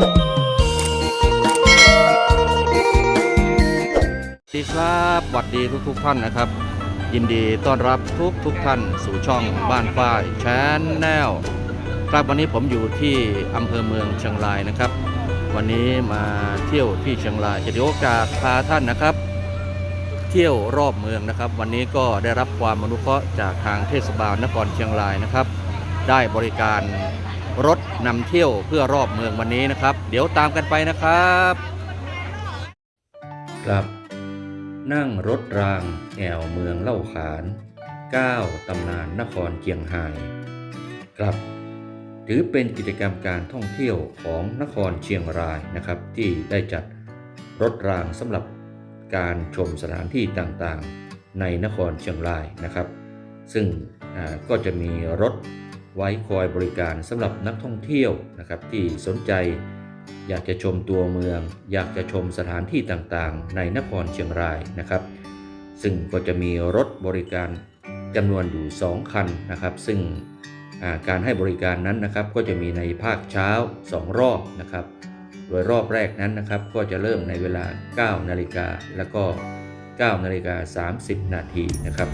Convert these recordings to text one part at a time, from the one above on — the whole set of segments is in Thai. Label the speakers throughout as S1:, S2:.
S1: สวัสดีครับสวัสดีทุกทุกท่านนะครับ ยินดีต้อนรับทุกทุกท่านสู่ช่องบ้านฝ้ายแชนแนลครับวันนี้ผมอยู่ที่อำเภอเมืองเชียงรายนะครับ วันนี้มาเที่ยวที่เชียงรายจะถือโอกาสพาท่านนะครับ เที่ยวรอบเมืองนะครับ วันนี้ก็ได้รับความอนุเคราะห์จากทางเทศบาลนครเชียงรายนะครับ ได้บริการ รถนำเที่ยวเพื่อรอบเมืองวันนี้นะครับ เดี๋ยวตามกันไปนะครับครับ นั่งรถรางแอวเมืองเล่าขาน9ตำนานนครเชียงไฮ้ครับ ถือเป็นกิจกรรมการท่องเที่ยวของนครเชียงรายนะครับ ที่ได้จัดรถรางสำหรับการชมสถานที่ต่างๆ ในนครเชียงรายนะครับ ซึ่งก็จะมีรถ ไว้คอยบริการสำหรับนักท่องเที่ยวนะครับที่สนใจอยากจะชมตัวเมือง อยากจะชมสถานที่ต่างๆ ในนครเชียงรายนะครับ ซึ่งก็จะมีรถบริการจำนวนอยู่ 2 คันนะครับ ซึ่งการให้บริการนั้นนะครับก็จะมีในภาคเช้า 2 รอบนะครับ โดยรอบแรกนั้นนะครับก็จะเริ่มในเวลา 9 นาฬิกาแล้วก็ 9 นาฬิกา 30 นาทีนะครับ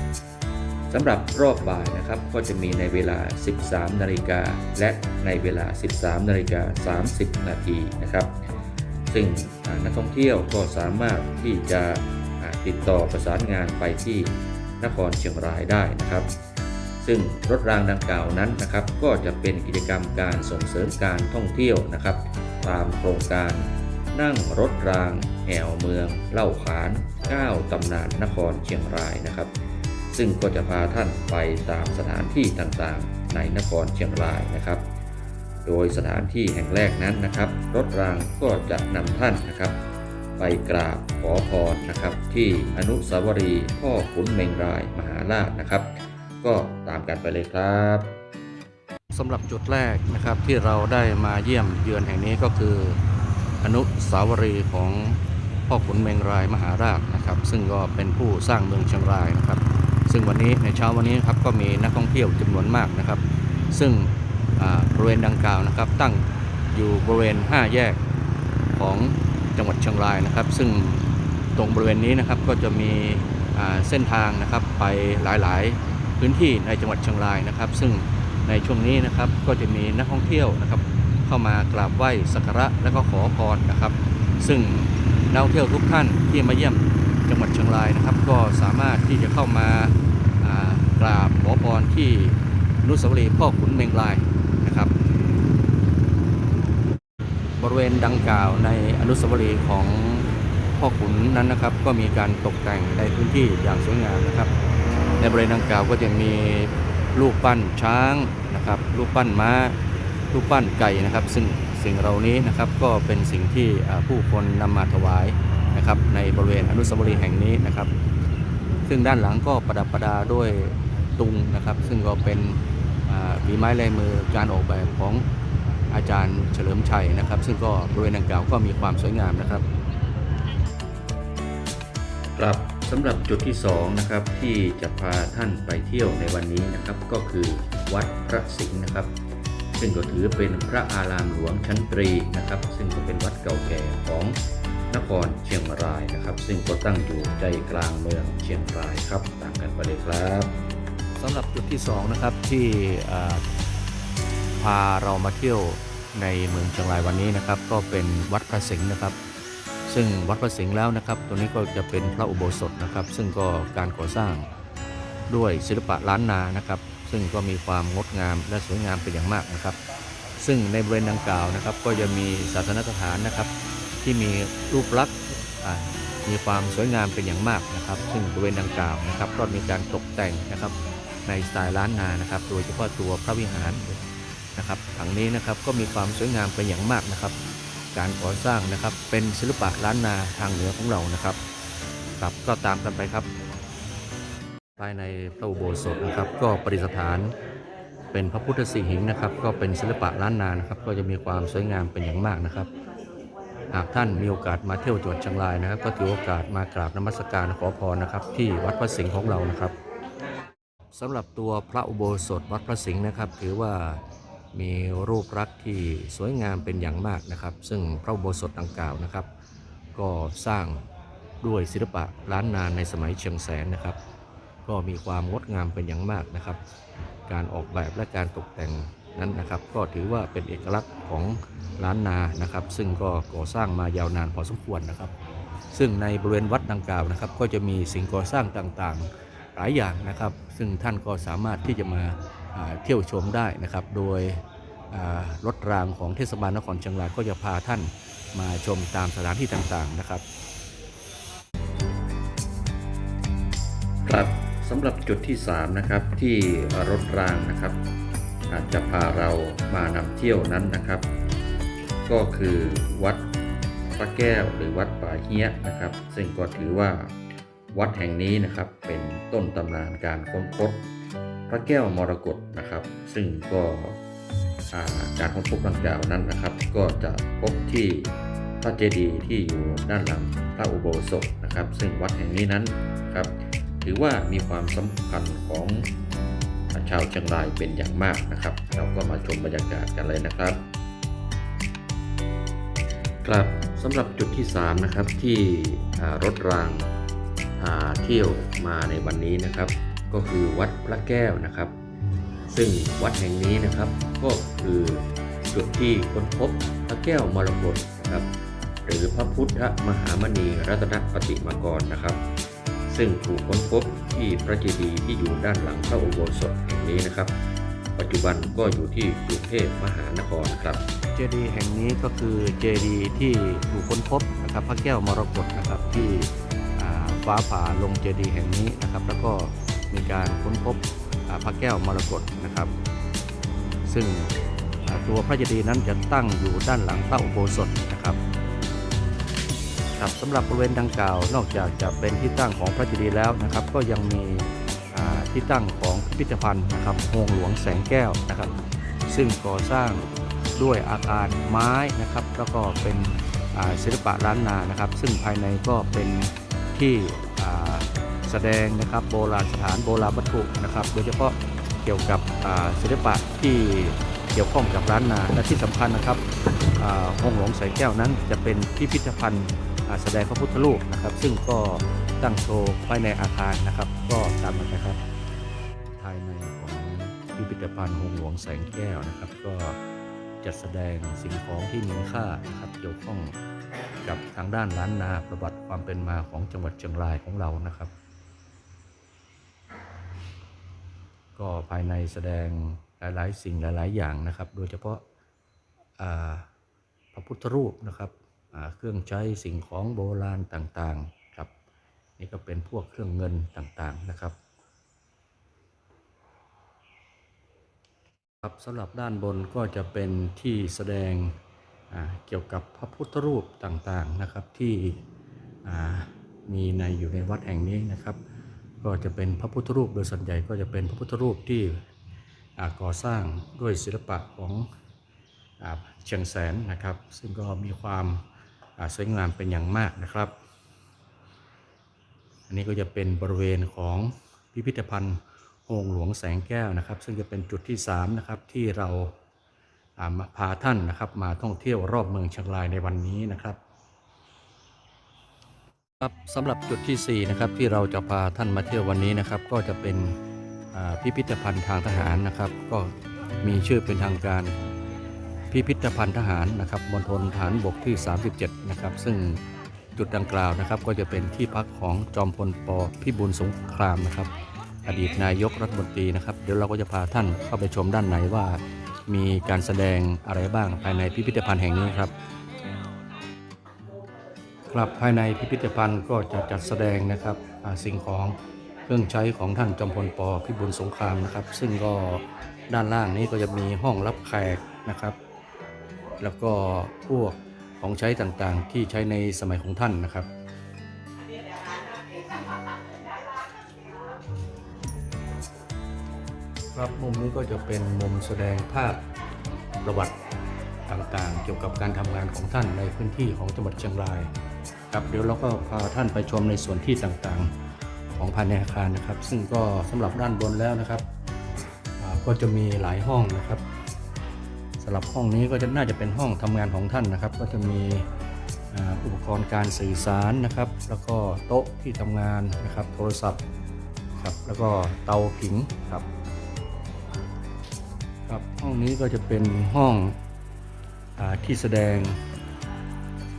S1: สำหรับรอบบ่ายนะครับก็จะมีในเวลา 13 นาฬิกาและในเวลา 13 นาฬิกา 30 นาทีนะครับ ซึ่งนักท่องเที่ยวก็สามารถที่จะติดต่อประสานงานไปที่นครเชียงรายได้นะครับ ซึ่งรถรางดังกล่าวนั้นนะครับ ก็จะเป็นกิจกรรมการส่งเสริมการท่องเที่ยวนะครับ ตามโครงการนั่งรถรางแอวเมือง เล่าขาน9ตำนานนครเชียงรายนะครับ ซึ่งก็จะพาท่านไปตามสถานที่ต่างๆ ในนครเชียงรายนะครับ โดยสถานที่แห่งแรกนั้นนะครับ รถรางก็จะนำท่านนะครับ ไปกราบขอพรนะครับ ที่อนุสาวรีย์พ่อขุนเมงรายมหาราชนะครับ ก็ตามกันไปเลยครับสำหรับจุดแรกนะครับที่เราได้มาเยี่ยมเยือนแห่งนี้ก็คืออนุสาวรีย์ของพ่อขุนเมงรายมหาราชนะครับ ซึ่งก็เป็นผู้สร้างเมืองเชียงรายนะครับ ซึ่งวันนี้ในเช้าวันนี้ครับก็มีนักท่องเที่ยวจำนวนมากนะครับ ซึ่งบริเวณดังกล่าวนะครับ ตั้งอยู่บริเวณ 5 แยกของจังหวัดเชียงรายนะครับ ซึ่งตรงบริเวณนี้นะครับก็จะมีเส้นทางนะครับไปหลายๆพื้นที่ในจังหวัดเชียงรายนะครับ ซึ่งในช่วงนี้นะครับก็จะมีนักท่องเที่ยวนะครับ เข้ามากราบไหว้สักการะและก็ขอพรนะครับ ซึ่งนักท่องเที่ยวทุกท่านที่มาเยี่ยมจังหวัดเชียงรายนะครับ ก็สามารถที่จะเข้ามา กราบขอพรที่อนุสาวรีย์พ่อขุนเมงรายนะครับ บริเวณดังกล่าวในอนุสาวรีย์ของพ่อขุนนั้นนะครับ ก็มีการตกแต่งในพื้นที่อย่างสวยงามนะครับ ในบริเวณดังกล่าวก็จะมีรูปปั้นช้างนะครับรูปปั้นม้ารูปปั้นไก่นะครับ ซึ่งสิ่งเหล่านี้นะครับก็เป็นสิ่งที่ผู้คนนำมาถวายนะครับ ในบริเวณอนุสาวรีย์แห่งนี้นะครับ ซึ่งด้านหลังก็ประดับประดาด้วย ตุงนะครับ ซึ่งก็เป็นอ่าฝีไม้ลายมือการออกแบบของอาจารย์เฉลิมชัยนะครับ ซึ่งก็บริเวณดังกล่าวก็มีความสวยงามนะครับครับสำหรับจุดที่2นะครับที่จะพาท่านไปเที่ยวในวันนี้นะครับก็คือวัดพระสิงห์นะครับ ซึ่งก็ถือเป็นพระอารามหลวงชั้นตรีนะครับ ซึ่งก็เป็นวัดเก่าแก่ของนครเชียงรายนะครับ ซึ่งก็ตั้งอยู่ใจกลางเมืองเชียงรายครับตามกันไปเลยครับ สำหรับจุดที่2นะครับที่พาเรามาเที่ยวในเมืองเชียงรายวันนี้นะครับ ก็เป็นวัดพระสิงห์นะครับ ซึ่งวัดพระสิงห์แล้วนะครับ ตัวนี้ก็จะเป็นพระอุโบสถนะครับ ซึ่งก็การก่อสร้างด้วยศิลปะล้านนานะครับ ซึ่งก็มีความงดงามและสวยงามเป็นอย่างมากนะครับ ซึ่งในบริเวณดังกล่าวนะครับ ก็จะมีศาสนสถานนะครับ ที่มีรูปลักษณ์มีความสวยงามเป็นอย่างมากนะครับ ซึ่งบริเวณดังกล่าวนะครับก็มีการตกแต่งนะครับ ในสไตล์ล้านนานะครับ โดยเฉพาะตัวพระวิหารนะครับผังนี้นะครับก็มีความสวยงามเป็นอย่างมากนะครับ การก่อสร้างนะครับเป็นศิลปะล้านนาทางเหนือของเรานะครับครับก็ตามกันไปครับ ภายในพระอุโบสถนะครับก็ประดิษฐานเป็นพระพุทธสีหิงนะครับ ก็เป็นศิลปะล้านนานะครับ ก็จะมีความสวยงามเป็นอย่างมากนะครับหากท่านมีโอกาสมาเที่ยวจังหวัดเชียงรายนะครับ ก็ถือโอกาสมากราบนมัสการขอพรนะครับ ที่วัดพระสิงห์ของเรานะครับ สำหรับตัวพระอุโบสถวัดพระสิงห์นะครับ ถือว่ามีรูปลักษณ์ที่สวยงามเป็นอย่างมากนะครับ ซึ่งพระอุโบสถดังกล่าวนะครับ ก็สร้างด้วยศิลปะล้านนาในสมัยเชียงแสนนะครับ ก็มีความงดงามเป็นอย่างมากนะครับ การออกแบบและการตกแต่งนั้นนะครับ ก็ถือว่าเป็นเอกลักษณ์ของล้านนานะครับ ซึ่งก็ก่อสร้างมายาวนานพอสมควรนะครับ ซึ่งในบริเวณวัดดังกล่าวนะครับ ก็จะมีสิ่งก่อสร้างต่างๆ หลายอย่างนะครับ ซึ่งท่านก็สามารถที่จะมาเที่ยวชมได้นะครับ โดยรถรางของเทศบาลนครเชียงรายก็จะพาท่านมาชมตามสถานที่ต่างๆนะครับ ครับสำหรับจุดที่ 3 นะครับที่รถรางนะครับ อาจจะพาเรามานำเที่ยวนั้นนะครับ ก็คือวัดพระแก้วหรือวัดป่าเฮียนะครับ ซึ่งก็ถือว่าวัดแห่งนี้นะครับเป็น ต้นตำนานการค้นพบพระแก้วมรกตนะครับ ซึ่งก็าการค้นพบดังกล่าวนั้นนะครับ ก็จะพบที่พระเจดีย์ที่อยู่ด้านหลังพระอุโบสถนะครับ ซึ่งวัดแห่งนี้นั้นครับถือว่ามีความสำคัญของชาวเชียงรายเป็นอย่างมากนะครับ เราก็มาชมบรรยากาศกันเลยนะครับ ครับสำหรับจุดที่ 3 นะครับที่รถรางาเที่ยวมาในวันนี้นะครับ ก็คือวัดพระแก้วนะครับ ซึ่งวัดแห่งนี้นะครับก็คือจุดที่ค้นพบพระแก้วมรกตนะครับ หรือพระพุทธมหามณีรัตนปฏิมากรนะครับ ซึ่งถูกค้นพบที่พระเจดีย์ที่อยู่ด้านหลังพระอุโบสถแห่งนี้นะครับ ปัจจุบันก็อยู่ที่กรุงเทพมหานครครับเจดีย์แห่งนี้ก็คือเจดีย์ที่ถูกค้นพบนะครับ พระแก้วมรกตนะครับที่ ฟ้าผ่าลงเจดีย์แห่งนี้นะครับ แล้วก็มีการค้นพบพระแก้วมรกตนะครับ ซึ่งตัวพระเจดีย์นั้นจะตั้งอยู่ด้านหลังพระอุโบสถนะครับครับสำหรับบริเวณดังกล่าว นอกจากจะเป็นที่ตั้งของพระเจดีย์แล้วนะครับ ก็ยังมีที่ตั้งของพิพิธภัณฑ์นะครับโฮงหลวงแสงแก้วนะครับ ซึ่งก่อสร้างด้วยอาคารไม้นะครับ แล้วก็เป็นศิลปะล้านนานะครับ ซึ่งภายในก็เป็น ที่แสดงนะครับโบราณสถานโบราณวัตถุนะครับ โดยเฉพาะเกี่ยวกับศิลปะที่เกี่ยวข้องกับล้านนาและที่สำคัญนะครับอ่าโฮงหลวงแสงแก้วนั้นจะเป็นพิพิธภัณฑ์แสดงพระพุทธรูปนะครับ ซึ่งก็ตั้งโชว์ภายในอาคารนะครับ ก็ตามมานะครับ ภายในของพิพิธภัณฑ์หงหลวงแสงแก้วนะครับ ก็จัดแสดงสิ่งของที่มีค่านะครับเกี่ยวข้องกับทางด้านล้านนาประวัติ ความเป็นมาของจังหวัดเชียงรายของเรานะครับ ก็ภายในแสดงหลายๆ สิ่งหลาย ๆ อย่างนะครับ โดยเฉพาะาพระพุทธรูปนะครับเครื่องใช้สิ่งของโบราณต่างๆครับนี่ก็เป็นพวกเครื่องเงินต่างๆนะครับครับสำหรับด้านบนก็จะเป็นที่แสดงเกี่ยวกับพระพุทธรูปต่างๆนะครับที่ มีในอยู่ในวัดแห่งนี้นะครับ ก็จะเป็นพระพุทธรูปโดยส่วนใหญ่ก็จะเป็นพระพุทธรูปที่ก่อสร้างด้วยศิลปะของอเชียงแสนนะครับ ซึ่งก็มีความสวยงามเป็นอย่างมากนะครับ อันนี้ก็จะเป็นบริเวณของพิพิธภัณฑ์โฮงหลวงแสงแก้วนะครับ ซึ่งจะเป็นจุดที่3นะครับที่เราอ่ามาพาท่านนะครับมาท่องเที่ยวรอบเมืองเชียงรายในวันนี้นะครับ ครับสำหรับจุดที่ 4 นะครับ ที่เราจะพาท่านมาเที่ยววันนี้นะครับ ก็จะเป็นพิพิธภัณฑ์ทางทหารนะครับ ก็มีชื่อเป็นทางการพิพิธภัณฑ์ทหารนะครับมณฑลฐานบกที่ 37 นะครับ ซึ่งจุดดังกล่าวนะครับ ก็จะเป็นที่พักของจอมพลปพิบูลสงครามนะครับ อดีตนายกรัฐมนตรีนะครับ เดี๋ยวเราก็จะพาท่านเข้าไปชมด้านในว่า มีการแสดงอะไรบ้างภายในพิพิธภัณฑ์แห่งนี้ครับ ครับภายในพิพิธภัณฑ์ก็จะจัดแสดงนะครับสิ่งของเครื่องใช้ของท่านจอมพลปพิบูลสงครามนะครับ ซึ่งก็ด้านล่างนี้ก็จะมีห้องรับแขกนะครับ แล้วก็พวกของใช้ต่างๆ ที่ใช้ในสมัยของท่านนะครับครับมุมนี้ก็จะเป็นมุมแสดงภาพประวัติต่างๆ เกี่ยวกับการทำงานของท่านในพื้นที่ของจังหวัดเชียงราย ครับเดี๋ยวเราก็พาท่านไปชมในส่วนที่ต่างๆของภายในอาคารนะครับ ซึ่งก็สำหรับด้านบนแล้วนะครับก็จะมีหลายห้องนะครับสำหรับห้องนี้ก็จะน่าจะเป็นห้องทำงานของท่านนะครับ ก็จะมีอุปกรณ์การสื่อสารนะครับ แล้วก็โต๊ะที่ทำงานนะครับ โทรศัพท์ครับแล้วก็เตาผิงครับครับห้องนี้ก็จะเป็นห้องอที่แสดง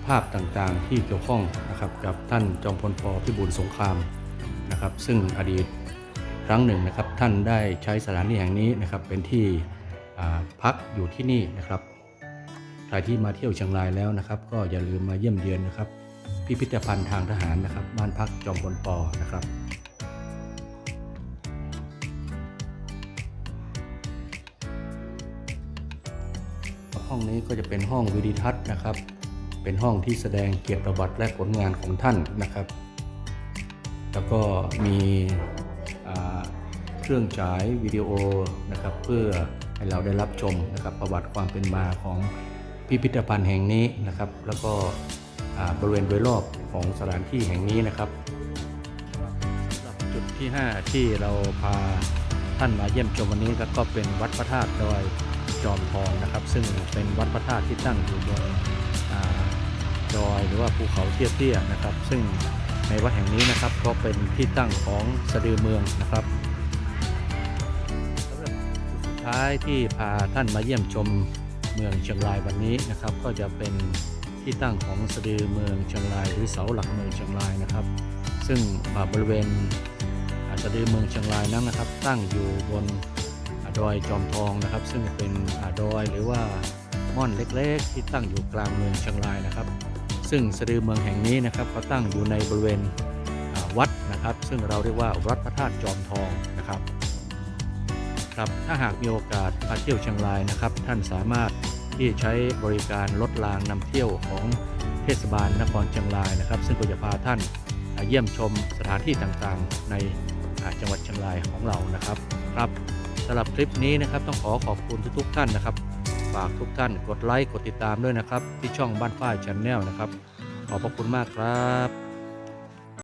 S1: ภาพต่างๆที่เกี่ยวข้องนะครับกับท่านจอมพลปพิบูลสงครามนะครับ ซึ่งอดีตครั้งหนึ่งนะครับท่านได้ใช้สถานที่แห่งนี้นะครับเป็นที่พักอยู่ที่นี่นะครับใครที่มาเที่ยวเชียงรายแล้วนะครับ ก็อย่าลืมมาเยี่ยมเยือนนะครับ พิพิธภัณฑ์ทางทหารนะครับ บ้านพักจอมพลปนะครับห้องนี้ก็จะเป็นห้องวิดิทัศน์นะครับ เป็นห้องที่แสดงเกียรติประวัติและผลงานของท่านนะครับ แล้วก็มีเครื่องฉายวิดีโอนะครับ เพื่อให้เราได้รับชมนะครับประวัติความเป็นมาของพิพิธภัณฑ์แห่งนี้นะครับ แล้วก็บริเวณโดยรอบของสถานที่แห่งนี้นะครับจุดที่ 5 ที่เราพาท่านมาเยี่ยมชมวันนี้ก็เป็นวัดพระธาตุดอยจอมทองนะครับ ซึ่งเป็นวัดพระธาตุที่ตั้งอยู่บน ดอยหรือว่าภูเขาเตี้ยๆนะครับ ซึ่งในวัดแห่งนี้นะครับก็เป็นที่ตั้งของสะดือเมืองนะครับสำหรับจุดสุดท้ายที่พาท่านมาเยี่ยมชมเมืองเชียงรายวันนี้นะครับ ก็จะเป็นที่ตั้งของสะดือเมืองเชียงรายหรือเสาหลักเมืองเชียงรายนะครับ ซึ่งบริเวณสะดือเมืองเชียงรายนั้นนะครับ ตั้งอยู่บนดอยจอมทองนะครับ ซึ่งเป็นดอยหรือว่าม่อนเล็กๆ ที่ตั้งอยู่กลางเมืองเชียงรายนะครับ ซึ่งสะดือเมืองแห่งนี้นะครับก็ตั้งอยู่ในบริเวณวัดนะครับ ซึ่งเราเรียกว่าวัดพระธาตุจอมทองนะครับครับถ้าหากมีโอกาสมาเที่ยวเชียงรายนะครับ ท่านสามารถที่ใช้บริการรถรางนำเที่ยวของเทศบาลนครเชียงรายนะครับ ซึ่งก็จะพาท่านอ่าเยี่ยมชมสถานที่ต่างๆ ในจังหวัดเชียงรายของเรานะครับ ครับสำหรับคลิปนี้นะครับต้องขอขอบคุณทุกๆท่านนะครับ ฝากทุกท่านกดไลค์กดติดตามด้วยนะครับ ที่ช่องบ้านฝ้ายชนแนลนะครับ ขอบพระคุณมากครับ